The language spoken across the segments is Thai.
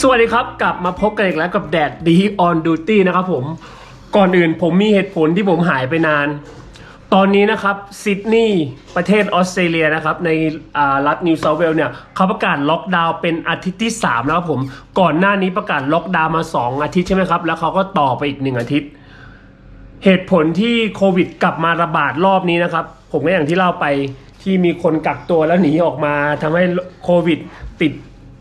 สวัสดีครับ กลับมาพบกันอีกแล้วกับแดดดีออนดูตี้นะครับผมก่อนอื่นผมมีเหตุผลที่ผมหายไปนาน ตอนนี้นะครับซิดนีย์ประเทศออสเตรเลียนะครับในรัฐนิวเซาท์เวลเนี่ยเขาประกาศล็อกดาวน์เป็นอาทิตย์ที่ 3 แล้วครับผม ก่อนหน้านี้ประกาศล็อกดาวน์มา 2 อาทิตย์ใช่ไหมครับ แล้วเขาก็ต่อไปอีก 1 อาทิตย์ เหตุผลที่โควิดกลับมาระบาดรอบนี้นะครับ ผมก็อย่างที่เล่าไป ที่มีคนกักตัวแล้วหนีออกมาทำให้โควิดติด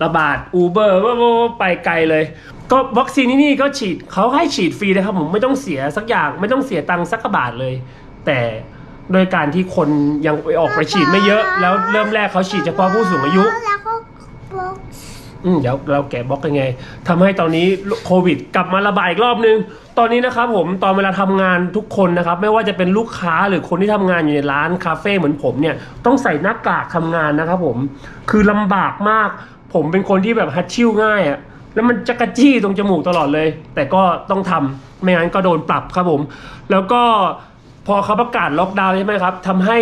ระบาดอูเบอร์ว่าไปไกลเลย ก็วัคซีนที่นี่ก็ฉีดเขาให้ฉีดฟรีนะครับผมไม่ต้องเสียสักอย่างไม่ต้องเสียตังค์สักบาทเลย แต่โดยการที่คนยังไปออกไปฉีดไม่เยอะ แล้วเริ่มแรกเขาฉีดเฉพาะผู้สูงอายุ แล้วก็บล็ อืมเดี๋ยวเราแกะบล็อกยังไงทำให้ตอนนี้โควิด กลับมาระบาดอีกรอบนึง ตอนนี้นะครับผมตอนเวลาทำงานทุกคนนะครับ ไม่ว่าจะเป็นลูกค้าหรือคนที่ทำงานอยู่ในร้านคาเฟ่เหมือนผมเนี่ยต้องใส่หน้ากากทำงานนะครับผมคือลำบากมาก ผมเป็นคนที่แบบฮัดชิ่วง่ายอะแล้วมันจะกระจี้ตรงจมูกตลอดเลย แต่ก็ต้องทำไม่งั้นก็โดนปรับครับผม แล้วก็พอเขาประกาศล็อกดาวน์ใช่ไหมครับทำให้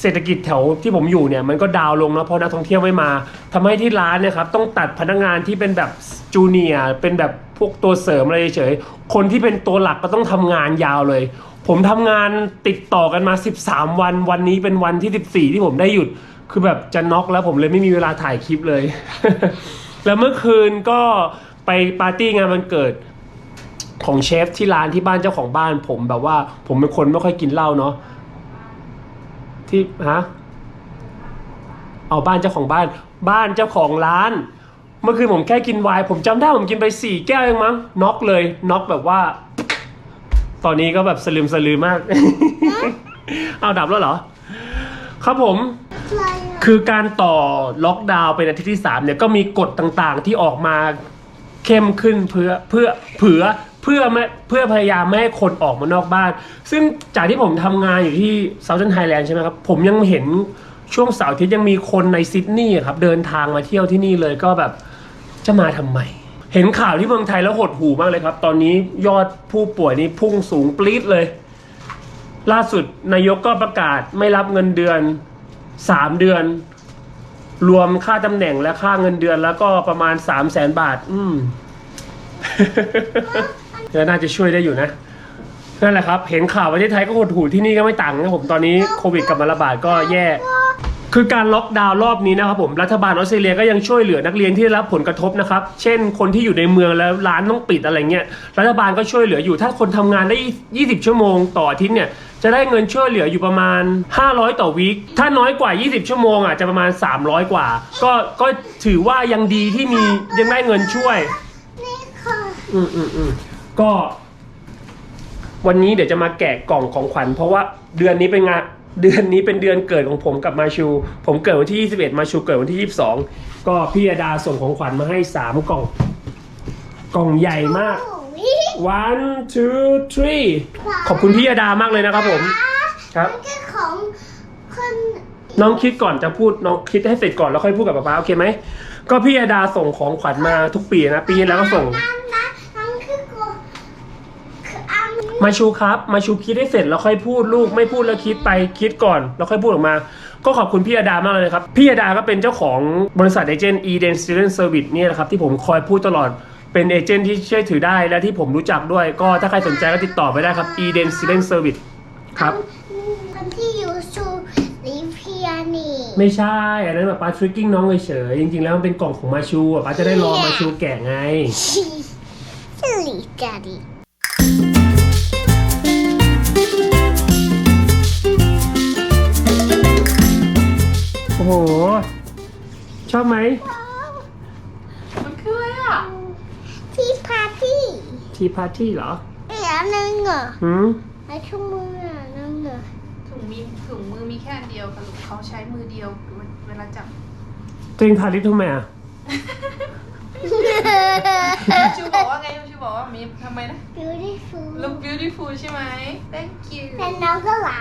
เศรษฐกิจแถวที่ผมอยู่เนี่ยมันก็ดาวน์ลงนะเพราะนักท่องเที่ยวไม่มาทำให้ที่ร้านเนี่ยครับต้องตัดพนักงานที่เป็นแบบจูเนียเป็นแบบพวกตัวเสริมอะไรเฉยคนที่เป็นตัวหลักก็ต้องทำงานยาวเลย ผมทำงานติดต่อกันมา 13 วัน วันนี้เป็นวันที่ 14 ที่ผมได้หยุด คือแบบจะน็อกแล้วผมเลยไม่มีเวลาถ่ายคลิปเลย แล้วเมื่อคืนก็ไปปาร์ตี้งานวันเกิดของเชฟที่ร้านที่บ้านเจ้าของบ้าน ผมแบบว่าผมเป็นคนไม่ค่อยกินเหล้าเนาะ ที่ฮะเอาบ้านเจ้าของบ้าน บ้านเจ้าของร้าน เมื่อคืนผมแค่กินไวน์ผมจำได้ผมกินไปสี่แก้วเองมั้งน็อกเลยน็อกแบบว่า ตอนนี้ก็แบบสลืมสลือมาก เอาดับแล้วเหรอ ครับผมอะไรอะคือการต่อล็อกดาวน์เป็นอาทิตย์ที่3เนี่ยก็มีกฎต่างๆที่ออกมาเข้มขึ้นเพื่อเพื่อเผื่อ เพื่อไม่เพื่อพยายามไม่ให้คนออกมานอกบ้าน ซึ่งจากที่ผมทำงานอยู่ที่ Southern Thailand ใช่ไหมครับ ผมยังเห็นช่วงเสาร์อาทิตย์ยังมีคนในซิดนีย์ครับ เดินทางมาเที่ยวที่นี่เลยก็แบบจะมาทำไม เห็นข่าวที่เมืองไทยแล้วหดหูมากเลยครับ ตอนนี้ยอดผู้ป่วยนี่พุ่งสูงปรี๊ดเลย ล่าสุดนายกก็ประกาศไม่รับเงินเดือนสามเดือน รวมค่าตำแหน่งและค่าเงินเดือนแล้วก็ประมาณสามแสนบาท อืม ก็น่าจะช่วยได้อยู่นะ นั่นแหละครับ เห็นข่าวประเทศไทยก็หดหูที่นี่ก็ไม่ต่างนะผมตอนนี้โควิดกลับมาระบาดก็แย่ คือการล็อกดาวน์รอบนี้นะครับผมรัฐบาลออสเตรเลียก็ยังช่วยเหลือนักเรียนที่ได้รับผลกระทบนะครับ เช่นคนที่อยู่ในเมืองแล้วร้านต้องปิดอะไรเงี้ยรัฐบาลก็ช่วยเหลืออยู่ถ้าคนทำงานได้ 20 ชั่วโมงต่ออาทิตย์เนี่ยจะได้เงินช่วยเหลืออยู่ประมาณ 500 ต่อวีคถ้าน้อยกว่า 20 ชั่วโมงอะจะประมาณ 300 กว่า ก็ก็ถือว่ายังดีที่มียังได้เงินช่วย นี่ค่ะ อืมอืมอืม ก็ วันนี้เดี๋ยวจะมาแกะกล่องของขวัญเพราะว่าเดือนนี้เป็นงานเดือนนี้เป็นเดือนเกิดของผมกับมาชู ผมเกิดวันที่ 21 มาชูเกิดวันที่ 22 ก็พี่ยดาส่งของขวัญมาให้ 3 กล่อง กล่องใหญ่มากโอ้ย one two three ขอบคุณพี่ยดามากเลยนะครับผม ครับ มันคือของคนน้องคิดก่อนจะพูดน้องคิดให้เสร็จก่อนแล้วค่อยพูดกับป๊าป๊าโอเคไหม ก็พี่ยดาส่งของขวัญมาทุกปีนะ ปีที่แล้วก็ส่งนั่นนะนั่นคือกูคืออัน มาชูครับ มาชูคิดให้เสร็จแล้วค่อยพูดลูกไม่พูดแล้วคิดไปคิดก่อน แล้วค่อยพูดออกมา ก็ขอบคุณพี่อดามากเลยนะครับ พี่อดาก็เป็นเจ้าของบริษัทเอเจนต์ Eden Student Service เนี่ยนะครับที่ผมคอยพูดตลอดเป็นเอเจนต์ที่เชื่อถือได้และที่ผมรู้จักด้วย ก็ถ้าใครสนใจก็ติดต่อไปได้ครับ Eden Student Service ครับคนที่อยู่สูลิเพียนี่ไม่ใช่อันนั้นแบบป้าทริกกิ้งน้องเฉยๆจริงๆแล้วมันเป็นกล่องของมาชูอะป้าจะได้รอมาชูแกะไงสิลิ โอ้โห ชอบไหม มันคืออะไรอะที่พาร์ตี้ทีพาร์ตี้เหรออีกอันนึงอะหืมไอ้ชั่วโมงอะนั่นอะถุงมีถุงมือมีแค่อันเดียวค่ะลูกเขาใช้มือเดียวเวลาจับตัวเองทาลิปทำไมอะ ชูบอกว่าไงชูบอกว่ามีทำไมนะ beautiful look beautiful ใช่ไหม thank you แต่น้องก็หลา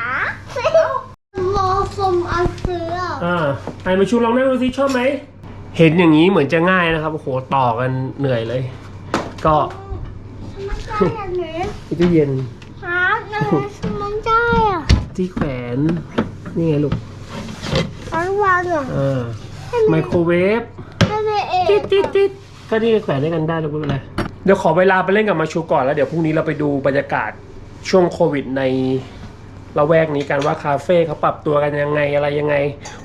โมฟมอัลเฟออ่าไอ้มาชูลองนั่งดูสิชอบไหม เห็นอย่างนี้เหมือนจะง่ายนะครับ โอ้โห ต่อกันเหนื่อยเลย ก็มันได้อันนี้อีตู้เย็นฮะนั่นมันได้อะที่แขวน นี่ไงลูกไปทั้งวันอะเออไมโครเวฟให้แม่เองติดติดติดก็นี่แขวนด้วยกันได้ลูกไม่เป็นไรเดี๋ยวขอเวลาไปเล่นกับมาชูก่อนแล้วเดี๋ยวพรุ่งนี้เราไปดูบรรยากาศช่วงโควิดใน ละแวกนี้กันว่าคาเฟ่เขาปรับตัวกันยังไงอะไรยังไง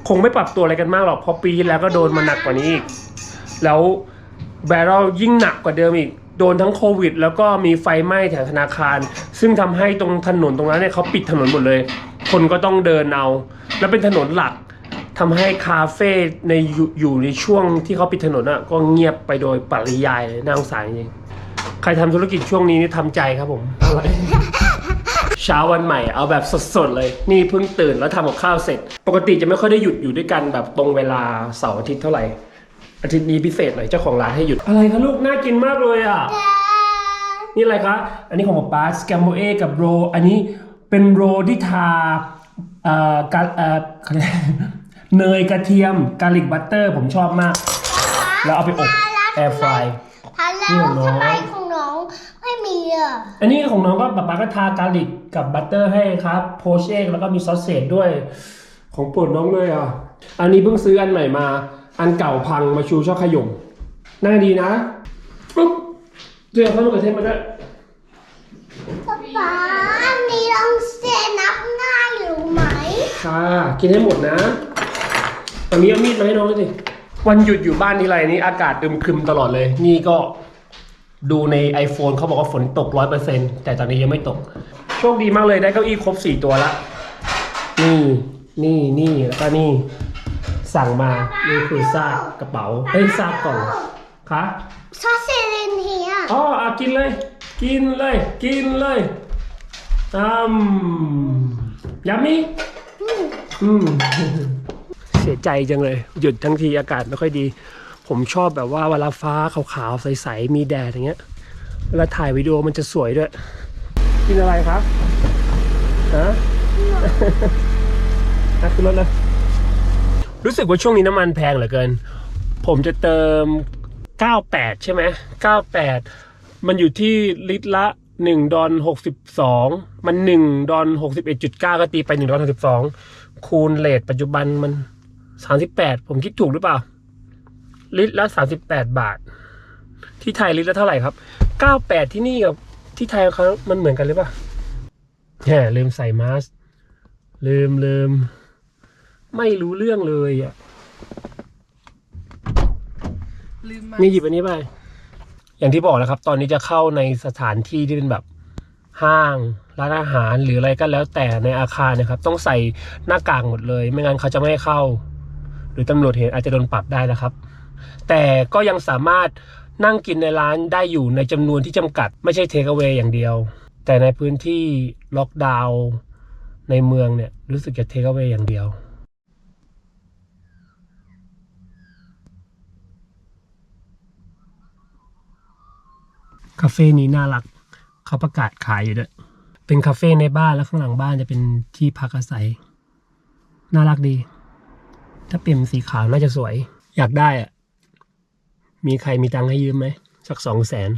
คงไม่ปรับตัวอะไรกันมากหรอกเพราะปีที่แล้วก็โดนมาหนักกว่านี้อีกแล้วแบรลยิ่งหนักกว่าเดิมอีกโดนทั้งโควิด แล้วก็มีไฟไหม้แถวธนาคาร ซึ่งทำให้ตรงถนนตรงนั้นเนี่ยเขาปิดถนนหมดเลย คนก็ต้องเดินเอา แล้วเป็นถนนหลักทำให้คาเฟ่ในอยู่อยู่ในช่วงที่เขาปิดถนนอะก็เงียบไปโดยปริยายเลยน่าสงสารจริงใครทำธุรกิจช่วงนี้นี่ทำใจครับผมอะไร เช้าวันใหม่เอาแบบสดๆเลย นี่เพิ่งตื่นแล้วทำกับข้าวเสร็จ ปกติจะไม่ค่อยได้หยุดอยู่ด้วยกันแบบตรงเวลาเสาร์อาทิตย์เท่าไหร่ อาทิตย์นี้พิเศษหน่อยเจ้าของร้านให้หยุด อะไรคะลูกน่ากินมากเลยอะ นี่อะไรคะ อันนี้ของป๊าป๊าสแกมโบเอกับโร อันนี้เป็นโรที่ทาเอ่อกาเอ่อเขาเรียกเนยกระเทียมกาลิกบัตเตอร์ผมชอบมาก แล้วเอาไปอบแอร์ฟรายทันแล้นี่วของน้องทำไมของน้ องไม่มีอะอันนี้ของน้องก็ป๊าป๊าก็ทากาลิกกับบัตเตอร์ให้ครับโพชเอกแล้วก็มีซอสเศษด้วย ของโปรดน้องเลยอะ อันนี้เพิ่งซื้ออันใหม่มา อันเก่าพังมาชูชอบขยมน่าดีนะปุ๊บเจอข้าวมะเขือเทศมาด้วยป๊าป๊านี่ต้องเซนับง่ายหรือไหมค่ะกินให้หมดนะตอนนี้เอามีดมาให้น้องด้วยสิวันหยุดอยู่บ้านทีไรนี้อากาศอึมครึมตลอดเลย นี่ก็ ดูใน iPhone เขาบอกว่าฝนตกร้อยเปอร์เซ็นแต่ตอนนี้ยังไม่ตก โชคดีมากเลยได้เก้าอี้ครบสี่ตัวละ นี่ นี่ นี่แล้วก็นี่ สั่งมา นี่คือซากกระเป๋าเอ้ยซากกล่องคะซอสเซเรนเฮียอ๋ออะกินเลย กินเลย กินเลยอืมยัมมี่อืม เสียใจจังเลย หยุดทั้งทีอากาศไม่ค่อยดี ผมชอบแบบว่าเวลาฟ้าขาวๆใสๆมีแดดอย่างเงี้ย เวลาถ่ายวิดีโอมันจะสวยด้วย กินอะไรครับฮะอะขึ้นรถเลยรู้สึกว่าช่วงนี้น้ำมันแพงเหลือเกิน ผมจะเติม 98 ใช่ไหม 98 มันอยู่ที่ลิตรละ 1 ดอล62 มัน 1 ดอล61.9 ก็ตีไป 1 ดอล62 คูณเลทปัจจุบันมัน 38 ผมคิดถูกหรือเปล่า ลิตรละ38บาท ที่ไทยลิตรละเท่าไหร่ครับ98ที่นี่กับที่ไทยเขามันเหมือนกันหรือเปล่าแหมลืมใส่มาสก์ลืมลืมไม่รู้เรื่องเลยอะลืมมานี่หยิบอันนี้ไป อย่างที่บอกแล้วครับ ตอนนี้จะเข้าในสถานที่ที่เป็นแบบห้างร้านอาหารหรืออะไรก็แล้วแต่ในอาคารนะครับ ต้องใส่หน้ากากหมดเลย ไม่งั้นเขาจะไม่ให้เข้า หรือตำรวจเห็นอาจจะโดนปรับได้นะครับ แต่ก็ยังสามารถนั่งกินในร้านได้อยู่ในจำนวนที่จำกัด ไม่ใช่เทคเอา a y อย่างเดียว แต่ในพื้นที่ล็อกดาวน์ในเมืองเนี่ยรู้สึกจะเทคเอา a y อย่างเดียวคาเฟ่นี้น่ารักเขาประกาศขายอยู่ด้วย เป็นคาเฟ่ในบ้านแล้วข้างหลังบ้านจะเป็นที่พักอาศัย น่ารักดี ถ้าเปลี่ยนสีขาวน่าจะสวย อยากได้อะ มีใครมีตังค์ให้ยืมไหม สักสองแสน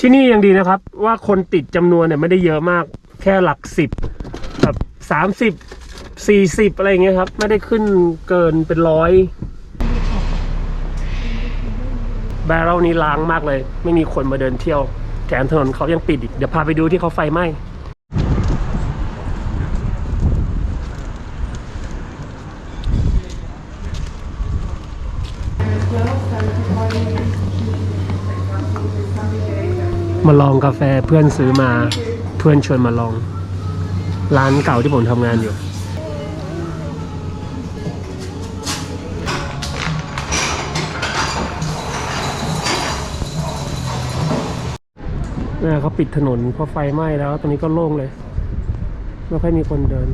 ที่นี่ยังดีนะครับ ว่าคนติดจำนวนเนี่ยไม่ได้เยอะมาก แค่หลักสิบแบบสามสิบสี่สิบอะไรเงี้ยครับ ไม่ได้ขึ้นเกินเป็นร้อยแบรลนี้ล้างมากเลย ไม่มีคนมาเดินเที่ยวแถมถนนเขายังปิดอีก เดี๋ยวพาไปดูที่เขาไฟไหม้ มาลองกาแฟเพื่อนซื้อมาเพื่อนชวนมาลอง ร้านเก่าที่ผมทำงานอยู่เนี่ยเขาปิดถนนเพราะไฟไหม้แล้ว ตรงนี้ก็โล่งเลย ไม่ค่อยมีคนเดิน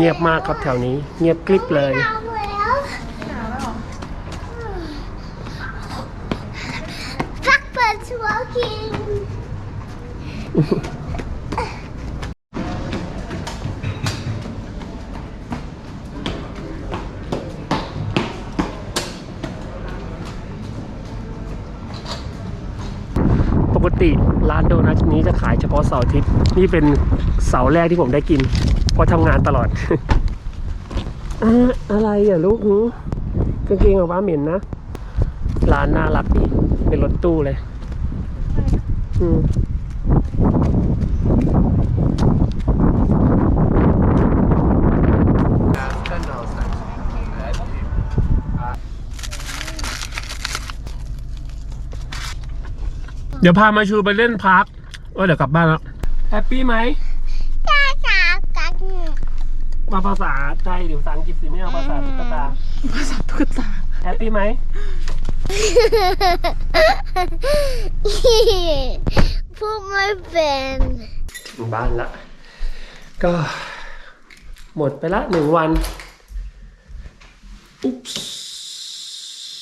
เงียบมากครับแถวนี้ เงียบกริบเลย Peppa's walking. ปกติร้านโดนัทนี้จะขายเฉพาะเสาร์อาทิตย์ นี่เป็นเสาร์แรกที่ผมได้กิน เพราะทำงานตลอดอะอะไรอะลูกหือกางเกงของป้าเหม็นนะร้านน่ารักดีเป็นรถตู้เลย อืมเดี๋ยวพามาชูไปเล่นพาร์คว่าเดี๋ยวกลับบ้านแล้ว แฮปปี้ไหมจ้าจ๋ากัน มาภาษาไทยหรือภาษาอังกฤษสิไม่เอาภาษาตุ๊กตา ภาษาตุ๊กตา แฮปปี้ไหม พูดไม่เป็นถึงบ้านละ ก็ หมดไปละหนึ่งวันอุ๊บ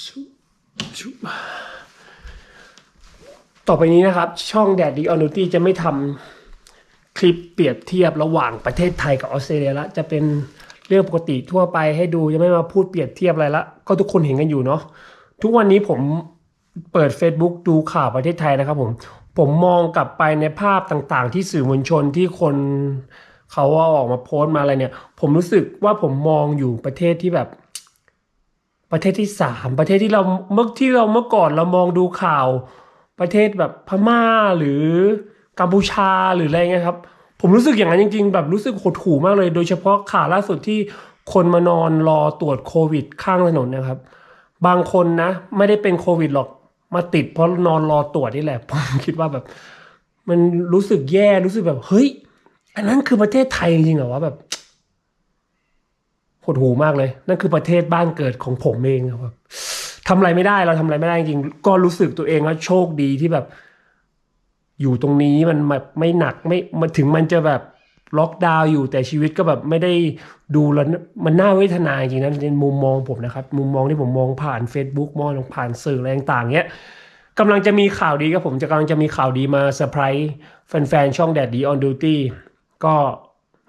ชุชุต่อไปนี้นะครับ ช่องแดดดีออนูตี้จะไม่ทำ คลิปเปรียบเทียบระหว่างประเทศไทยกับออสเตรเลียละจะเป็นเรื่องปกติทั่วไปให้ดูจะไม่มาพูดเปรียบเทียบอะไรละก็ทุกคนเห็นกันอยู่เนาะทุกวันนี้ผมเปิด Facebook ดูข่าวประเทศไทยนะครับผมผมมองกลับไปในภาพต่างๆ ที่สื่อมวลชนที่คนเขาเอาออกมาโพสต์มาอะไรเนี่ย ผมรู้สึกว่าผมมองอยู่ประเทศที่แบบ ประเทศที่สามประเทศที่เราเมื่อที่เราเมื่อก่อนเรามองดูข่าว ประเทศแบบพม่าหรือ กัมพูชาหรืออะไรเงี้ยครับ ผมรู้สึกอย่างนั้นจริง ๆ แบบรู้สึกหดหู่มากเลย โดยเฉพาะข่าวล่าสุดที่คนมานอนรอตรวจโควิดข้างถนนนะครับ บางคนนะ ไม่ได้เป็นโควิดหรอกมาติดเพราะนอนรอตรวจนี่แหละผมคิดว่าแบบ มันรู้สึกแย่รู้สึกแบบ เฮ้ย อันนั้นคือประเทศไทยจริงๆเหรอวะแบบหดหูมากเลย นั่นคือประเทศบ้านเกิดของผมเองครับทำอะไรไม่ได้เราทำอะไรไม่ได้จริงก็รู้สึกตัวเองว่าโชคดีที่แบบ อยู่ตรงนี้มันแบบไม่หนักไม่มันถึงมันจะแบบล็อกดาวน์อยู่แต่ชีวิตก็แบบไม่ได้ดูแล้วมันน่าเวทนาจริงๆนะในมุมมองผมนะครับ มุมมองที่ผมมองผ่าน Facebook มองผ่านสื่ออะไรต่างๆเนี้ยกำลังจะมีข่าวดีครับผมจะกำลังจะมีข่าวดีมาเซอร์ไพรส์แฟนๆช่องแดดดีออนดูตี้ก็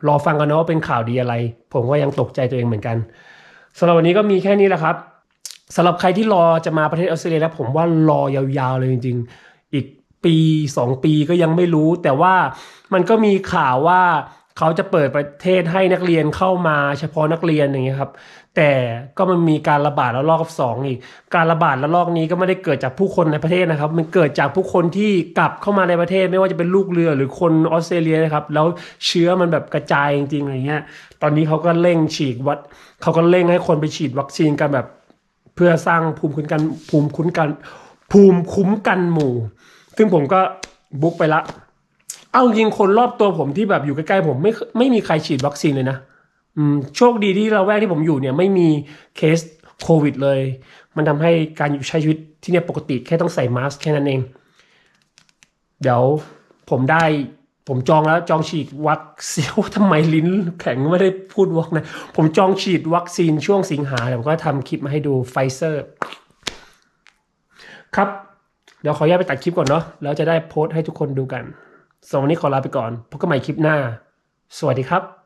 รอฟังกันนะว่าเป็นข่าวดีอะไร ผมก็ยังตกใจตัวเองเหมือนกันสำหรับวันนี้ก็มีแค่นี้แหละครับสำหรับใครที่รอจะมาประเทศออสเตรเลียแล้วผมว่ารอยาวๆเลยจริงๆ อีก ปีสองปีก็ยังไม่รู้ แต่ว่ามันก็มีข่าวว่าเขาจะเปิดประเทศให้นักเรียนเข้ามาเฉพาะนักเรียนอย่างเงี้ยครับ แต่ก็มันมีการระบาดระลอกสองอีก การระบาดระลอกนี้ก็ไม่ได้เกิดจากผู้คนในประเทศนะครับ มันเกิดจากผู้คนที่กลับเข้ามาในประเทศ ไม่ว่าจะเป็นลูกเรือหรือคนออสเตรเลียนะครับ แล้วเชื้อมันแบบกระจายจริงๆอะไรเงี้ย ตอนนี้เขาก็เร่งฉีดวัดเขาก็เร่งให้คนไปฉีดวัคซีนกันแบบ เพื่อสร้างภูมิคุ้มกันภูมิคุ้มกันภูมิคุ้มกันหมู่ ซึ่งผมก็บุ๊กไปละ เอาจริงคนรอบตัวผมที่แบบอยู่ใกล้ๆผมไม่ไม่มีใครฉีดวัคซีนเลยนะอืมโชคดีที่เราแวกที่ผมอยู่เนี่ยไม่มีเคสโควิดเลย มันทำให้การอยู่ใช้ชีวิตที่เนี่ยปกติแค่ต้องใส่มาสก์แค่นั้นเอง เดี๋ยวผมได้ผมจองแล้วจองฉีดวัคซีนทำไมลิ้นแข็งไม่ได้พูดวัคนะ ผมจองฉีดวัคซีนช่วงสิงหาเดี๋ยวก็ทำคลิปมาให้ดูไฟเซอร์ ครับ เดี๋ยวขออนุญาตไปตัดคลิปก่อนเนาะแล้วจะได้โพสต์ให้ทุกคนดูกันสำหรับวันนี้ขอลาไปก่อนพบกันใหม่คลิปหน้า สวัสดีครับ